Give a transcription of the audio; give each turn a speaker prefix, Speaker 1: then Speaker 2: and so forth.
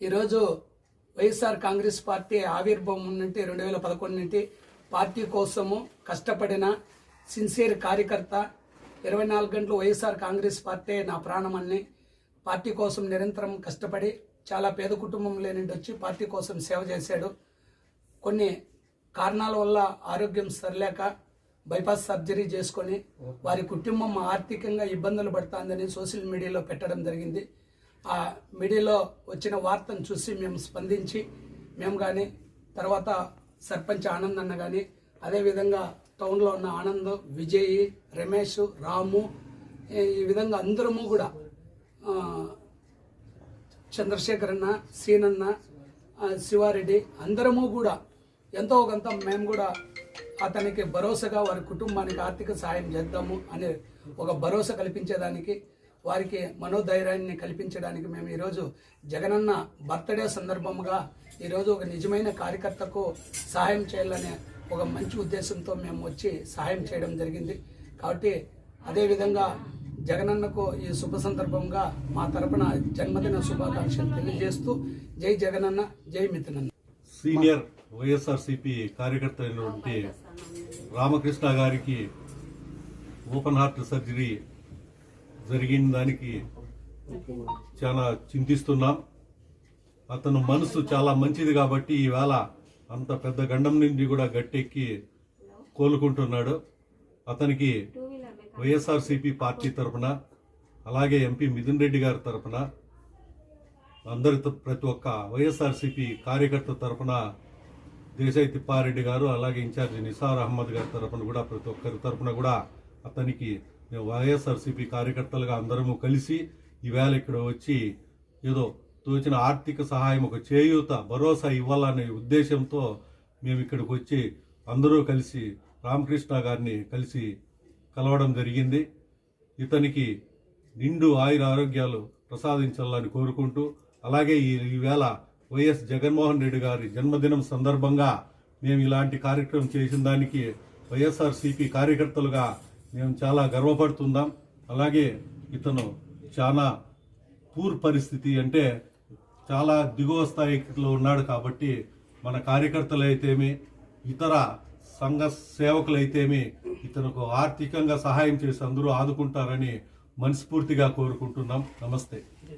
Speaker 1: ఈరోజు వైఎస్ఆర్ కాంగ్రెస్ పార్టీ ఆవిర్భావం నుండి రెండు వేల పదకొండు నుండి పార్టీ కోసము కష్టపడిన సిన్సియర్ కార్యకర్త ఇరవై నాలుగు గంటలు వైఎస్ఆర్ కాంగ్రెస్ పార్టీ నా ప్రాణమని పార్టీ కోసం నిరంతరం కష్టపడి చాలా పేద కుటుంబంలో నుండి వచ్చి పార్టీ కోసం సేవ చేశాడు. కొన్ని కారణాల వల్ల ఆరోగ్యం సరిలేక బైపాస్ సర్జరీ చేసుకొని వారి కుటుంబం ఆర్థికంగా ఇబ్బందులు పడుతుందని సోషల్ మీడియాలో పెట్టడం జరిగింది. ఆ మీడియాలో వచ్చిన వార్తను చూసి మేము స్పందించి మేము కానీ తర్వాత సర్పంచ్ ఆనంద్ అన్న కానీ అదేవిధంగా టౌన్లో ఉన్న ఆనంద్ విజయ్ రమేష్ రాము ఈ- విధంగా అందరము కూడా చంద్రశేఖర్ అన్న సీనన్న శివారెడ్డి అందరము కూడా ఎంతో కొంత మేము కూడా అతనికి భరోసాగా వారి కుటుంబానికి ఆర్థిక సహాయం చేద్దాము అనే ఒక భరోసా కల్పించేదానికి వారికి మనోధైర్యాన్ని కల్పించడానికి మేము ఈరోజు జగనన్న బర్త్డే సందర్భంగా ఈరోజు ఒక నిజమైన కార్యకర్తకు సహాయం చేయాలనే ఒక మంచి ఉద్దేశంతో మేము వచ్చి సహాయం చేయడం జరిగింది. కాబట్టి అదేవిధంగా జగనన్నకు ఈ శుభ సందర్భంగా మా తరపున జన్మదిన శుభాకాంక్షలు తెలియజేస్తూ జై జగనన్న జై మిథునన్న.
Speaker 2: సీనియర్ వైఎస్ఆర్సిపి కార్యకర్త అయినటువంటి రామకృష్ణ గారికి ఓపెన్ హార్ట్ సర్జరీ జరిగిన దానికి చాలా చింతిస్తున్నాం. అతను మనసు చాలా మంచిది కాబట్టి ఈవేళ అంత పెద్ద గండం నుండి కూడా గట్టెక్కి కోలుకుంటున్నాడు. అతనికి వైఎస్ఆర్సిపి పార్టీ తరఫున అలాగే ఎంపీ మిథున్ రెడ్డి గారి తరఫున అందరితో ప్రతి ఒక్క వైఎస్ఆర్సీపీ కార్యకర్త తరఫున దేశాయి తిప్పారెడ్డి గారు అలాగే ఇన్ఛార్జి నిసార్ అహ్మద్ గారి తరఫున కూడా ప్రతి ఒక్కరి తరఫున కూడా అతనికి వైఎస్ఆర్సీపీ కార్యకర్తలుగా అందరము కలిసి ఈవేళ ఇక్కడ వచ్చి ఏదో తోచిన ఆర్థిక సహాయం ఒక చేయూత భరోసా ఇవ్వాలనే ఉద్దేశంతో మేము ఇక్కడికి వచ్చి అందరూ కలిసి రామకృష్ణ గారిని కలిసి కలవడం జరిగింది. ఇతనికి నిండు ఆయుర ఆరోగ్యాలు ప్రసాదించాలని కోరుకుంటూ అలాగే ఈ ఈవేళ వైఎస్ జగన్మోహన్ రెడ్డి గారి జన్మదినం సందర్భంగా మేము ఇలాంటి కార్యక్రమం చేసిన దానికి వైఎస్ఆర్సీపీ కార్యకర్తలుగా మేము చాలా గర్వపడుతున్నాం అలాగే ఇతను చాలా పూర్ పరిస్థితి అంటే చాలా దిగువ స్థాయిలో ఉన్నాడు కాబట్టి మన కార్యకర్తలు అయితేమి ఇతర సంఘ సేవకులైతేమి ఇతనుకు ఆర్థికంగా సహాయం చేసి అందరూ ఆదుకుంటారని మనస్ఫూర్తిగా కోరుకుంటున్నాం. నమస్తే.